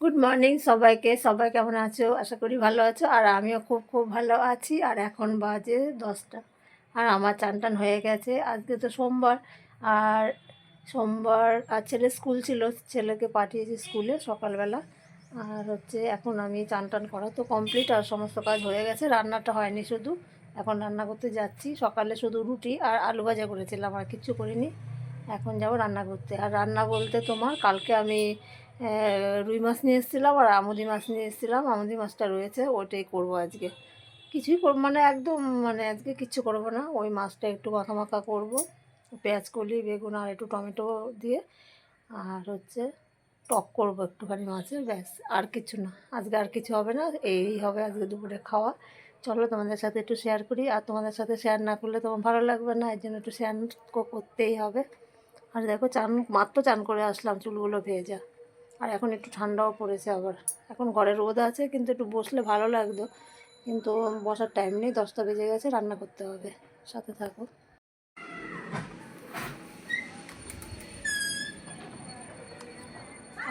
Good morning সবাইকে। সবাই কেমন আছো? আশা করি ভালো আছো। আর আমিও খুব খুব ভালো আছি। আর এখন বাজে দশটা। আর আমার চান টান হয়ে গেছে। আজকে তো সোমবার। আর সোমবার, আর ছেলে স্কুল ছিল। ছেলেকে পাঠিয়েছি স্কুলে সকালবেলা। আর হচ্ছে এখন আমি চান টান করা তো কমপ্লিট আর সমস্ত কাজ হয়ে গেছে। রান্নাটা হয়নি শুধু। এখন রান্না করতে যাচ্ছি। সকালে শুধু রুটি আর আলু ভাজা করেছিলাম। আর কিচ্ছু করিনি। এখন যাব রান্না করতে। আর রান্না বলতে তোমার কালকে আমি রুই মাছ নিয়ে এসেছিলাম আর আমুদি মাছ নিয়ে এসেছিলাম। আমুদি মাছটা রয়েছে, ওটাই করব আজকে। কিছুই করব মানে একদম মানে আজকে কিচ্ছু করব না। ওই মাছটা একটু মাখা মাখা করব, পেঁয়াজ কলি, বেগুন আর একটু টমেটো দিয়ে। আর হচ্ছে টক করব একটুখানি মাছের, ব্যাস, আর কিছু না। আজকে আর কিছু হবে না, এই হবে আজকে দুপুরে খাওয়া। চলো তোমাদের সাথে একটু শেয়ার করি, আর তোমাদের সাথে শেয়ার না করলে তোমার ভালো লাগবে না এর জন্য একটু শেয়ার করতেই হবে। আর দেখো চান, মাত্র চান করে আসলাম, চুলগুলো ভেজা। আর এখন একটু ঠান্ডাও পড়েছে আবার। এখন ঘরে রোদ আছে, কিন্তু একটু বসলে ভালো লাগতো। কিন্তু বসার টাইম নেই, দশটা বেজে গেছে, রান্না করতে হবে। সাথে থাকো।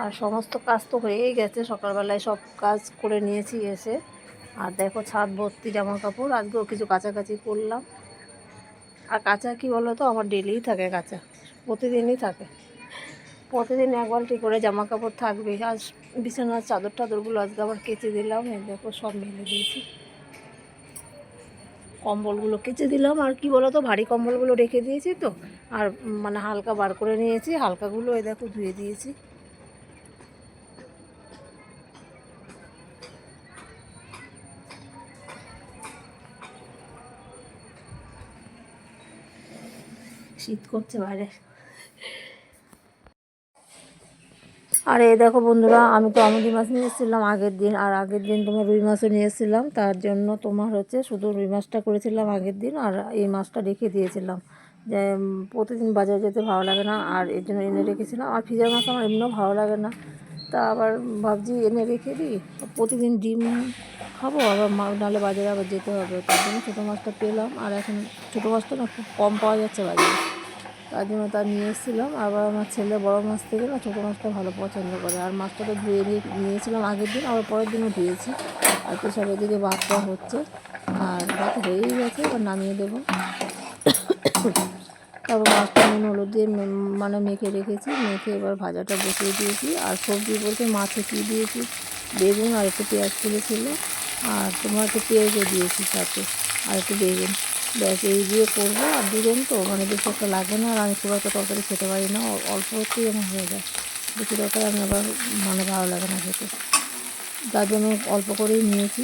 আর সমস্ত কাজ তো হয়েই গেছে, সকালবেলায় সব কাজ করে নিয়েছি এসে। আর দেখো ছাদ ভর্তি জামা কাপড় আজকেও কিছু কাছাকাছি করলাম। আর কাঁচা কি বলো তো আমার ডেলিই থাকে কাঁচা, প্রতিদিনই থাকে। প্রতিদিন এক বালতি করে জামা কাপড় থাকবে। আজ বিছানার চাদর টাদরগুলো আজকে আবার কেচে দিলাম। এই দেখো সব মেলে দিয়েছি। কম্বলগুলো কেচে দিলাম। আর কি বলো তো ভারী কম্বলগুলো রেখে দিয়েছি তো। আর মানে হালকা বার করে নিয়েছি। হালকাগুলো এ দেখো ধুয়ে দিয়েছি। শীত করছে বাইরে। আর এই দেখো বন্ধুরা, আমি তো আমুদি মাছ নিয়ে এসেছিলাম আগের দিন, আর আগের দিন তোমার রুই মাছও নিয়ে এসেছিলাম। তার জন্য তোমার হচ্ছে শুধু রুই মাছটা করেছিলাম আগের দিন, আর এই মাছটা রেখে দিয়েছিলাম। যে প্রতিদিন বাজারে যেতে ভালো লাগে না, আর এর জন্য এনে রেখেছিলাম। আর ফিজার মাছ আমার এমনিও ভালো লাগে না। তা আবার ভাবছি এনে রেখে দিই প্রতিদিন ডিম খাব, আবার নাহলে বাজারে আবার যেতে হবে। তার জন্য ছোটো মাছটা পেলাম, আর এখন ছোটো মাছটা না খুব কম পাওয়া যাচ্ছে বাজারে। তার জন্য তা নিয়ে এসেছিলাম আবার আমার ছেলে বড় মাছ থেকে না ছোটো মাছটা ভালো পছন্দ করে। আর মাছটা তো ধুয়ে নিয়ে, নিয়েছিলাম আগের দিন, আবার পরের দিনও ধুয়েছি আর তো সব এদিকে ভাতটা হচ্ছে। আর ভাত হয়েই গেছে, এবার নামিয়ে দেবো। তারপর মাছটা নুন হলুদ দিয়ে মানে মেখে রেখেছি। মেখে এবার ভাজাটা বসিয়ে দিয়েছি। আর সবজি বলতে মাছে কী দিয়েছি? বেগুন আর একটু পেঁয়াজ তুলেছিল আর তোমার একটু পেঁয়াজও দিয়েছি সাথে। আর একটু বেগুন। ব্যাস, এই দিয়ে করব। আর দুজন তো মানে বেশি একটা লাগে না। আর আমি খুব একটা তরকারি খেতে পারি না। অ- অল্প হচ্ছেই আমার হয়ে যায়। বেশি তরকারি আমি আবার মানে ভালো লাগে না খেতে। তার জন্য অল্প করেই নিয়েছি।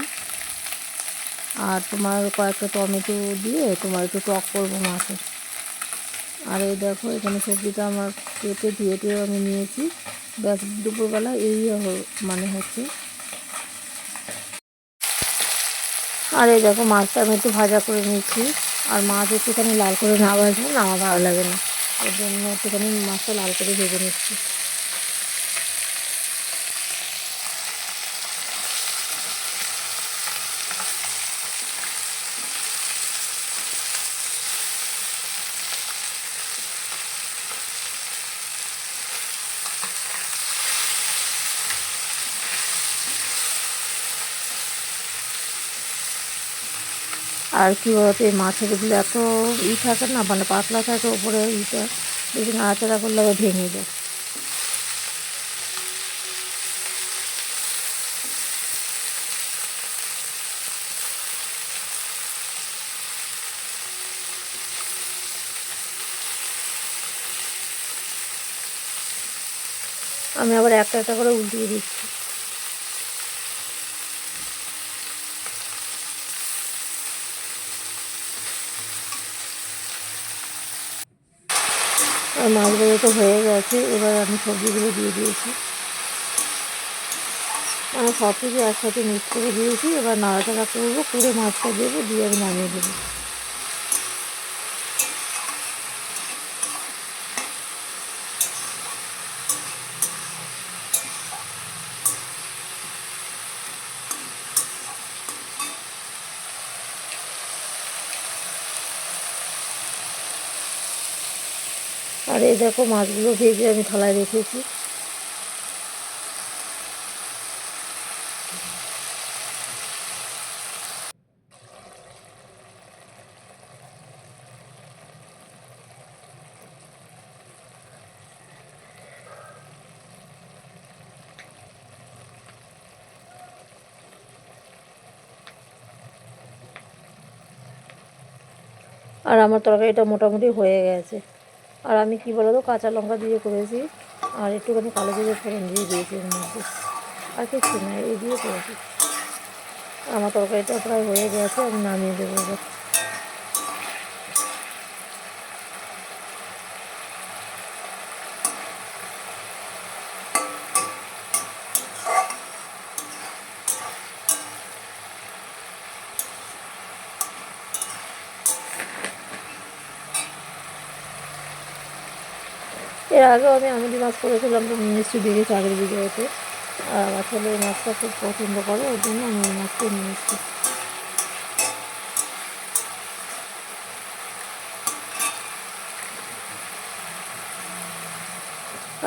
আর তোমার কয়েকটা টমেটো দিয়ে তোমার একটু টক করব মাছের আর এই দেখো, এখানে সবজিটা আমার কেটে ধুয়ে টুয়ে আমি নিয়েছি। ব্যাস, দুপুরবেলা এই মানে হচ্ছে। আর এই দেখো মাছটা আমি একটু ভাজা করে নিয়েছি। আর মাছ একটুখানি লাল করে না ভাজলে না ভালো লাগে না। ওই জন্য একটুখানি মাছটা লাল করে ভেজে নিচ্ছি। আর কি বলতো মাছের এগুলো এত ই থাকে না মানে পাতলা থাকে ওপরে ইটা, বেশি নাড়াচাড়া করলে আবার ভেঙে যায়। আমি আবার একটা একটা করে উল্টিয়ে দিচ্ছি। মাছগুলো তো হয়ে গেছে, এবার আমি সবজিগুলো দিয়ে দিয়েছি। আমি সব কিছু একসাথে মিক্স করে দিয়েছি, এবার নাড়াচাড়া করব করে মাছটা দেবো, দিয়ে আমি নামিয়ে দেবো। আর এই দেখো মাছগুলো ভেজে আমি থালায় রেখেছি। আর আমার তরকারিটা মোটামুটি হয়ে গেছে। আর আমি কী বলো তো কাঁচা লঙ্কা দিয়ে করেছি, আর একটুখানি কালো জিরে ফোড়ন দিয়ে দিয়েছি এর মধ্যে। আর কিছু না, এই দিয়ে করেছি। আমার তরকারিটা প্রায় হয়ে গেছে, আমি নামিয়ে দেবো এবার। এর আগেও আমি আমুদি মাছ করেছিলাম তো নিশ্চয়ই দেখেছি আগের ভিডিওতে। আর আমার ছেলে এই মাছটা খুব পছন্দ করে, ওর জন্য আমি মাছটা নিয়ে এসেছি।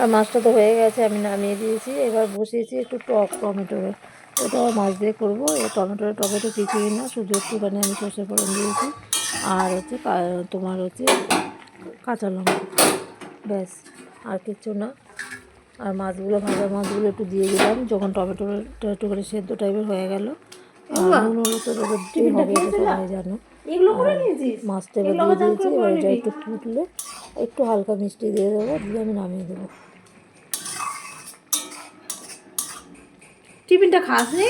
আর মাছটা তো হয়ে গেছে, আমি নামিয়ে দিয়েছি, এবার বসিয়েছি একটু টক টমেটোর ওটাও মাছ দিয়ে করব। এই টমেটোর টমেটো কিছুই না, শুধু একটুখানি আমি সর্ষে ফোড়ন দিয়েছি। আর হচ্ছে তোমার হচ্ছে কাঁচা লঙ্কা। ব্যাস। আর কিচ্ছু না। আর মাছগুলো ভাজা মাছগুলো একটু দিয়ে দিলাম যখন টমেটোটা একটু করে সেদ্ধ টাইপের হয়ে গেল। নুন হলো তো এবার দিতেই হবে এটা জানো মাছটা এবার দিয়ে দিয়েছি এবার এটা একটু ফুটলে একটু হালকা মিষ্টি দিয়ে দেবো দিয়ে আমি নামিয়ে দেবো। টিফিনটা খাস নি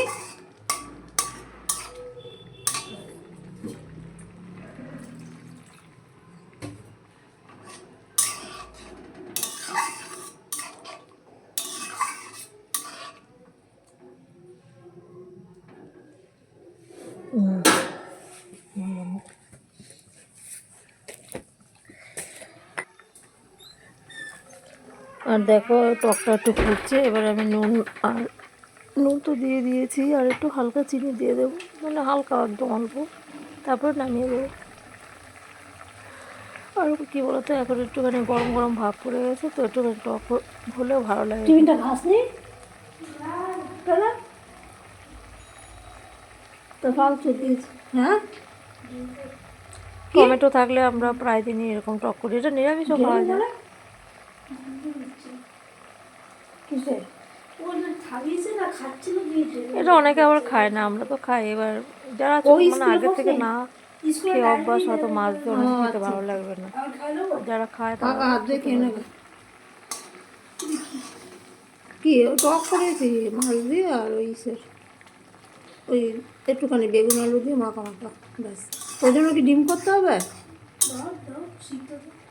আর দেখো টকটা একটু ফুটছে। এবার আমি নুন আর নুন তো দিয়ে দিয়েছি আর একটু হালকা চিনি দিয়ে দেবো। মানে হালকা একদম অল্প। তারপর নামিয়ে দেবো। আর কী বলতো এখন একটুখানি গরম গরম ভাব পড়ে গেছে তো একটুখানি টক হলেও ভালো লাগে। টিফিনটা খাস নি কেন তো দিয়েছি। হ্যাঁ? টমেটো থাকলে আমরা প্রায় দিনই এরকম টক করি। এটা নিরামিষও খাওয়া যায় কিসের ও না খাইয়েছে না খাচ্ছিল দিয়েছে এটা অনেকে আবার খায় না আমরা তো খাই। এবার যারা মানে আগে থেকে না খেয়ে অভ্যাস হয়তো মাছ দিয়ে অনেক খেতে আচ্ছা। ভালো লাগবে না। যারা খায় তারা কি টক করেছি মাছ দিয়ে আর ওই ইসের ওই একটুখানি বেগুন আলু দিয়ে মাখা মাখা ব্যাস। ওই জন্য কি ডিম করতে হবে?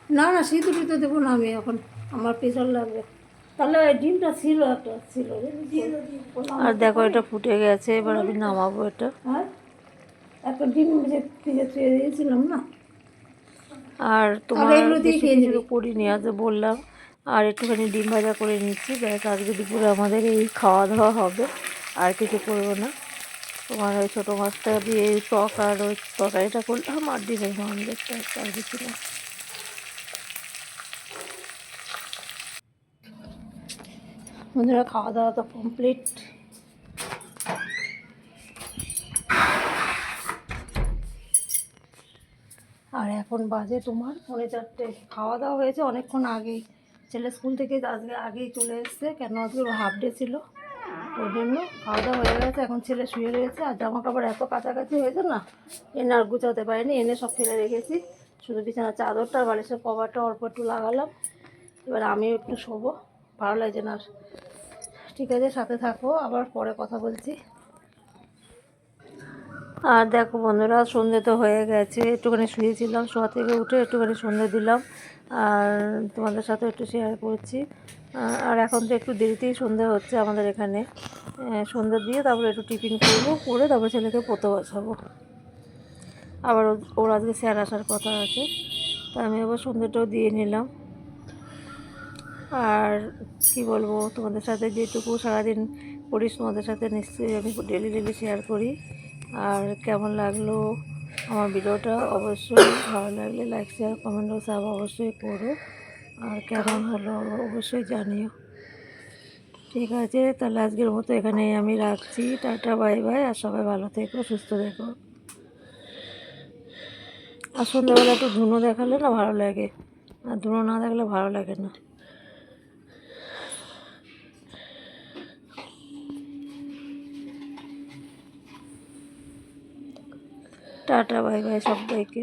না না শীত টিতে দেবো না আমি এখন। আমার প্রেশার লাগবে। তাহলে ওই ডিমটা ছিল একটা ছিল আর দেখো এটা ফুটে গেছে এবার আমি নামাবো এটা। হ্যাঁ একটা ডিম যে ফ্রিজে থুয়ে দিয়েছিলাম না? আর তোমার কিছু করিনি আজ বললাম। আর একটুখানি ডিম ভাজা করে নিচ্ছি ব্যাস আজকে দুপুরে আমাদের এই খাওয়া দাওয়া হবে। আর কিছু করব না। তোমার ওই ছোটো মাছটা দিয়ে এই টক আর ওই তরকারিটা করলাম আর ডিমের আমাদেরটা আর কিছু না। বন্ধুরা খাওয়া দাওয়া তো কমপ্লিট আর এখন বাজে তোমার পৌনে চারটে খাওয়া দাওয়া হয়েছে অনেকক্ষণ আগেই ছেলে স্কুল থেকে আজকে আগেই চলে এসছে কেন আজকে হাফ ডে ছিল ওই জন্য খাওয়া দাওয়া হয়ে গেছে এখন ছেলে শুয়ে রয়েছে আর জামা কাপড় এত কাছাকাছি হয়েছে না এনে আর গুছাতে পারিনি এনে সব ফেলে রেখেছি শুধু বিছানা চাদরটা বালিশের কভারটা অল্প একটু লাগালাম এবার আমিও একটু শোবো ভালো লাগছে না। ঠিক আছে, সাথে থাকো, আবার পরে কথা বলছি। আর দেখো বন্ধুরা, সন্ধে তো হয়ে গেছে, একটুখানি শুয়েছিলাম, শোয়া থেকে উঠে একটুখানি সন্ধে দিলাম। আর তোমাদের সাথে একটু শেয়ার করছি। আর এখন তো একটু দেরিতেই সন্ধে হচ্ছে আমাদের এখানে। সন্ধে দিয়ে তারপরে একটু টিফিন করব, করে তারপরে ছেলেকে পতো বসাবো। আবার ওর আজকে স্যার আসার কথা আছে তা আমি আবার সন্ধ্যেটাও দিয়ে নিলাম। আর কি বলব, তোমাদের সাথে যেটুকু সারাদিন করিস, তোমাদের সাথে নিশ্চয়ই আমি ডেলি ডেলি শেয়ার করি। আর কেমন লাগল আমার ভিডিওটা অবশ্যই ভালো লাগলে লাইক শেয়ার কমেন্ট ও সাব অবশ্যই করো। আর কেমন হলো অবশ্যই জানিও। ঠিক আছে, তাহলে আজকের মতো এখানে আমি রাখছি। টাটা বাই বাই আর সবাই ভালো থেকো, সুস্থ থেকো। আর সন্ধ্যাবেলা একটু ধুনো দেখালে না ভালো লাগে? আর ধুনো না দেখলে ভালো লাগে না। টাটা বাই বাই সবাইকে